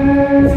Yes.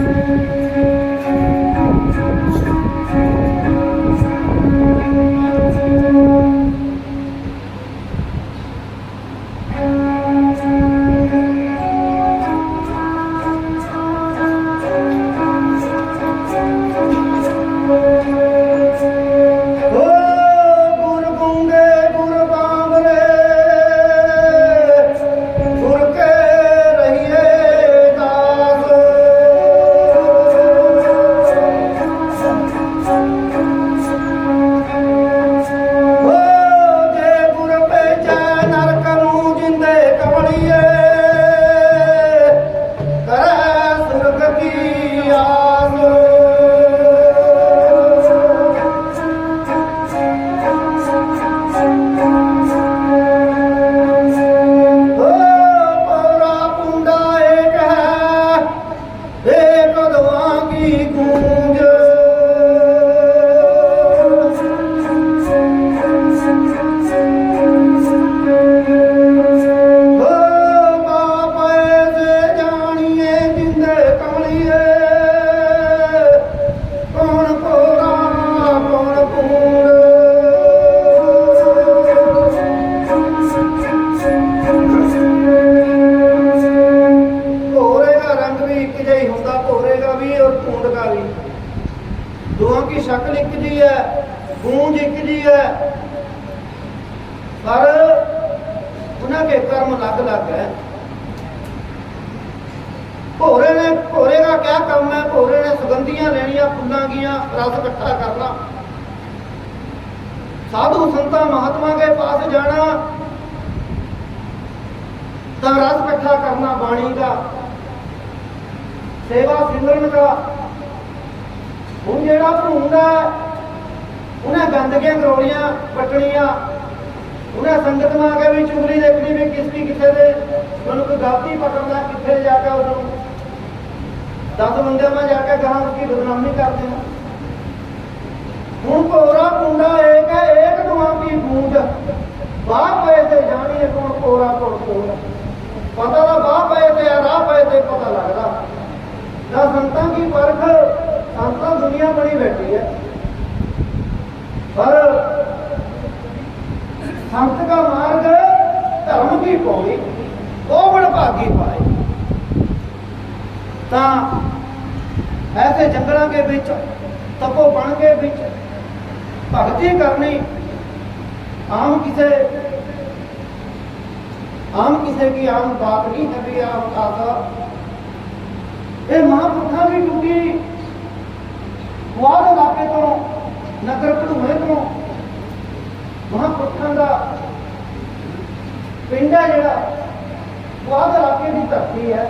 ਸ਼ਕਲ ਇੱਕ ਜੀ ਹੈ, ਗੂੰਜ ਇੱਕ ਜੀ ਹੈ। ਪਰ ਉਹਨਾਂ ਕੇ ਕਰਮ ਅਲੱਗ-ਅਲੱਗ ਹੈ। ਭੋਰੇ ਨੇ ਭੋਰੇ ਦਾ ਕਿਆ ਕੰਮ ਹੈ? ਭੋਰੇ ਨੇ ਸੁਗੰਧੀਆਂ ਲੈਣੀਆਂ, ਫੁੱਲਾਂ ਗੀਆਂ, ਰਸ ਇਕੱਠਾ ਕਰਨਾ। ਸਾਧੂ ਸੰਤਾਂ ਮਹਾਤਮਾ ਕੇ ਪਾਸ ਜਾਣਾ, ਤਾਂ ਰਸ ਇਕੱਠਾ ਕਰਨਾ ਬਾਣੀ ਦਾ। ਸੇਵਾ ਸਿਮਰਨ ਦਾ ਹੁਣ ਜਿਹੜਾ ਭੂੰਡ ਹੈ, ਉਹਨੇ ਗੰਦਗੀਆਂ ਕਰੋੜੀਆਂ ਪਟਣੀਆਂ ਉਹਨੇ ਸੰਗਤ ਮਾ ਕੇ ਵੀ ਚੁਗਲੀ ਦੇਖਣੀ ਵੀ ਕਿਸ ਕੀ ਕਿੱਥੇ ਦੇ। ਮੈਨੂੰ ਗਲਤੀ ਪਕੜਦਾ ਕਿੱਥੇ ਜਾ ਕੇ ਉਹਨੂੰ। ਦਸ ਬੰਦਿਆਂ ਮੈਂ ਜਾ ਕੇ ਗਾਂ ਕੀ ਬਦਨਾਮੀ ਕਰਦੇ ਹਾਂ ਹੁਣ ਕੋਰਾ ਪੁੰਡਾ ਏਕ ਹੈ, ਏਕ ਦੁਆ ਕੀ ਗੂੰਜ ਬਾਹ ਪਏ ਤੇ ਜਾਣੀਏ ਕੌਣ ਕੋਰਾ ਕੌਣ ਕੋਰਾ ਪਤਾ ਦਾ ਬਾਹ ਪਏ ਤੇ ਆ, ਰਾਹ ਪਏ ਤੇ ਪਤਾ ਲੱਗਦਾ। ਨਾ ਸੰਤਾਂ ਕੀ ਪਰਖ ਸੰਤਾਂ ਦੁਨੀਆ ਬਣੀ ਬੈਠੀ ਹੈ। ਪਰ ਸੰਤ ਦਾ ਮਾਰਗ ਧਰਮ ਦੀ ਪੌੜੀ, ਉਹ ਬੜ ਭਾਗੀ ਪਾਏ। ਤਾਂ ਐਸੇ ਜੰਗਲਾਂ ਦੇ ਵਿੱਚ, ਤਪੋ ਬਣ ਕੇ ਵਿੱਚ ਭਗਤੀ ਕਰਨੀ ਆਮ ਕਿਸੇ ਆਮ ਕਿਸੇ ਕੀ ਆਮ ਬਾਤ ਨਹੀਂ ਹੈ ਵੀ ਆਮ ਖਾਸਾ ਇਹ ਮਹਾਂਪੁਰਖਾਂ ਦੀ ਟੁੱਟੀ ਗੁਆ ਦੇ ਇਲਾਕੇ ਤੋਂ, ਨਗਰ ਭੜੂਏ ਤੋਂ, ਮਹਾਂਪੁਰਖਾਂ ਦਾ ਪਿੰਡ ਜਿਹੜਾ ਗੁਆ ਦੇ ਇਲਾਕੇ ਦੀ ਧਰਤੀ ਹੈ।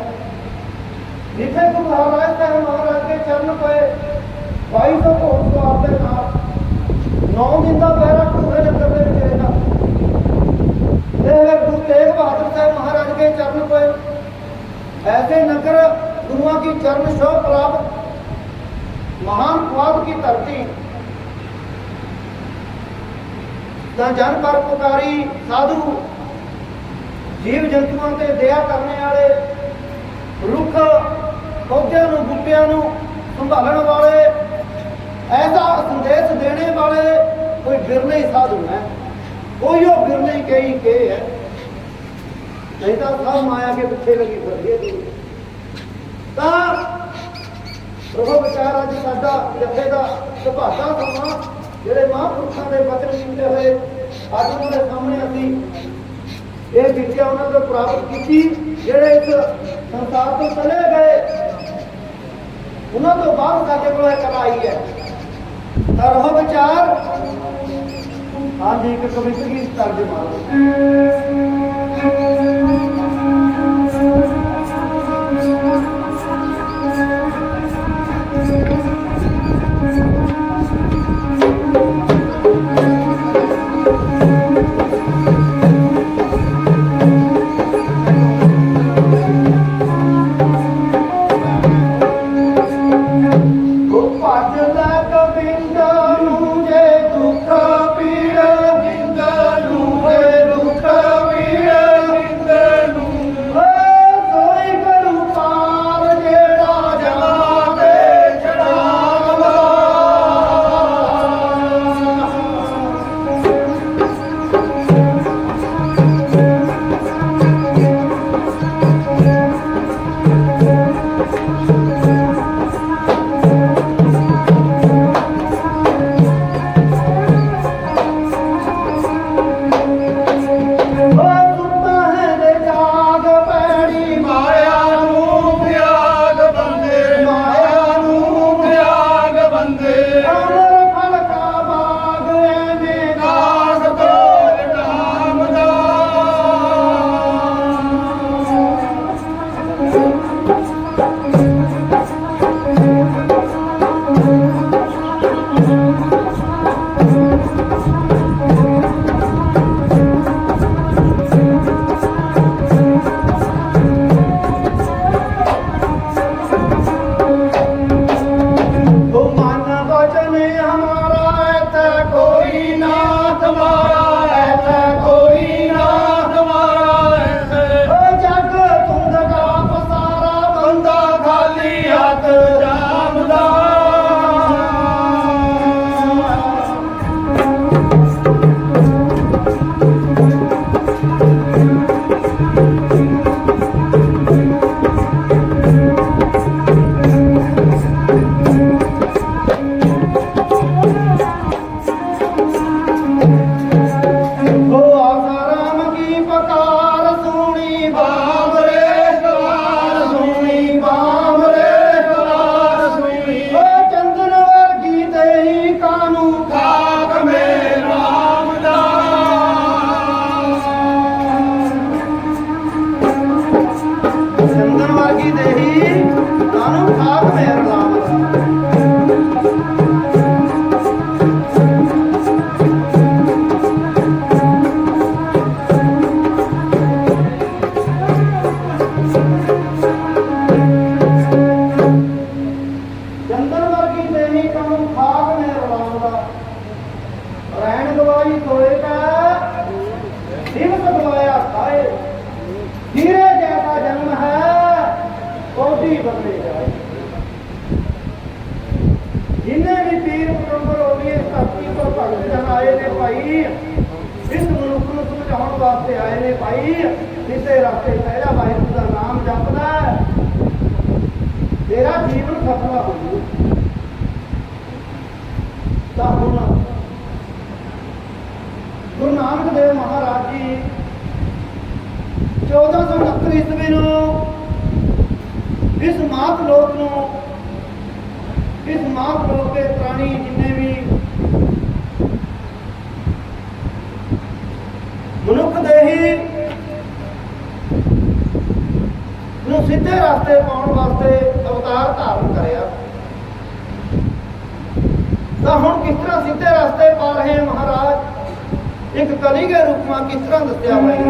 ਜਿੱਥੇ ਗੁਰੂ ਮਹਾਰਾਜ ਦਾ ਮਹਾਰਾਜ ਦੇ ਚਰਨ ਪਏ 2200 ਘੋੜ ਸਵਾਰ ਦੇ ਨਾਲ, ਨੌ ਦਿਨ ਦਾ ਪਹਿਰਾ ਭੜੂਏ ਨਗਰ ਦੇ ਵਿੱਚ ਰਹਿੰਦਾ। ਇਹ ਗੁਰੂ ਤੇਗ ਬਹਾਦਰ ਸਾਹਿਬ ਮਹਾਰਾਜ ਦੇ ਚਰਨ ਪਏ। ਐਸੇ ਨਗਰ ਗੁਰੂਆਂ ਕੀ ਚਰਨ ਸ਼ੋਭ ਪ੍ਰਾਪਤ महान ख्वाब की धरती ਤਾਂ ਜਨ ਪਰ ਪੁਕਾਰੀ ਸਾਧੂ ਜੀਵ ਜੰਤੂਆਂ ਤੇ ਦਇਆ ਕਰਨੇ ਵਾਲੇ ਰੁੱਖ ਪੌਦਿਆਂ ਨੂੰ ਬੂਟਿਆਂ ਨੂੰ ਸੰਭਾਲਣ ਵਾਲੇ ਐਸਾ ਸੰਦੇਸ਼ ਦੇਣੇ ਵਾਲੇ ਕੋਈ ਬਿਰਲੇ ਹੀ ਸਾਧੂ ਹੈ ਕੋਈ ਉਹ ਬਿਰਲੇ ਹੀ ਕਈ ਕੇ ਹੈ ਨਹੀਂ ਤਾਂ ਸਭ ਮਾਇਆ ਕੇ ਪਿੱਛੇ ਲੱਗੀ ਫਿਰਦੀ ਹੈ ਦੁਨੀਆ। ਤਾਂ ਪ੍ਰਭੂ ਵਿਚਾਰ ਅੱਜ ਸਾਡਾ ਜਥੇ ਦਾ ਸੁਭਾਗਾ ਸਮਾਂ, ਜਿਹੜੇ ਮਹਾਂਪੁਰਖਾਂ ਦੇ ਬਚਨ ਕੀਤੇ ਹੋਏ, ਅੱਜ ਉਹਨਾਂ ਦੇ ਸਾਹਮਣੇ ਅਸੀਂ ਇਹ ਵਿਦਿਆ ਉਹਨਾਂ ਤੋਂ ਪ੍ਰਾਪਤ ਕੀਤੀ, ਜਿਹੜੇ ਇਸ ਸੰਸਾਰ ਤੋਂ ਚਲੇ ਗਏ। ਉਹਨਾਂ ਤੋਂ ਬਾਅਦ ਸਾਡੇ ਕੋਲ ਇਹ ਕਲਾ ਹੈ। ਤਾਂ ਰੋ ਵਿਚਾਰ। ਹਾਂਜੀ, ਇੱਕ ਕਵਿਤਾ ਦੀ ਤਰਜਮਾ থাকুন Kanu Ka. ਰਹਿਣ ਗਵਾਈ ਕਾ ਦਿਵਸ ਗਵਾਇਆ ਖਾਏ। ਹੀਰੇ ਜੈਸਾ ਜਨਮ ਹੈ ਕੋਟੀ ਬਦਲੇ ਜਾਏ। ਜਿੰਨੇ ਵੀ ਪੀਰ ਪਤੰਬਰ ਹੋਣੀ ਇਸ ਧਰਤੀ ਤੋਂ ਭਗਤ ਜਨ ਆਏ ਨੇ ਭਾਈ, ਇਸ ਮਨੁੱਖ ਨੂੰ ਸਮਝਾਉਣ ਵਾਸਤੇ ਆਏ ਨੇ ਭਾਈ ਜਿੱਤੇ ਰਸਤੇ ਪਹਿਲਾ ਵਾਹਿਗੁਰੂ ਦਾ ਨਾਮ ਜਪਦਾ ਤੇਰਾ ਜੀਵਨ ਸਫਲਾ ਹੋ ਜੂ ਤਾਂ ਹੁਣ ਗੁਰੂ ਨਾਨਕ ਦੇਵ ਮਹਾਰਾਜ ਜੀ 1469 ਈਸਵੀ ਨੂੰ ਇਸ ਮਾਤ ਲੋਕ ਨੂੰ, ਇਸ ਮਾਤ ਲੋਕ ਦੇ ਪ੍ਰਾਣੀ ਜਿੰਨੇ ਵੀ ਮਨੁੱਖ ਦੇਹੀ ਨੂੰ ਸਿੱਧੇ ਰਸਤੇ ਪਾਉਣ ਵਾਸਤੇ ਅਵਤਾਰ ਧਾਰਨ ਕਰਿਆ। ਤਾਂ ਹੁਣ ਕਿਸ ਤਰ੍ਹਾਂ ਸਿੱਧੇ ਰਸਤੇ ਪਾ ਰਹੇ ਮਹਾਰਾਜ? ਇੱਕ ਕਲੀ ਦੇ ਰੂਪ ਕਿਸ ਤਰ੍ਹਾਂ ਦੱਸਿਆ ਹੋਇਆ?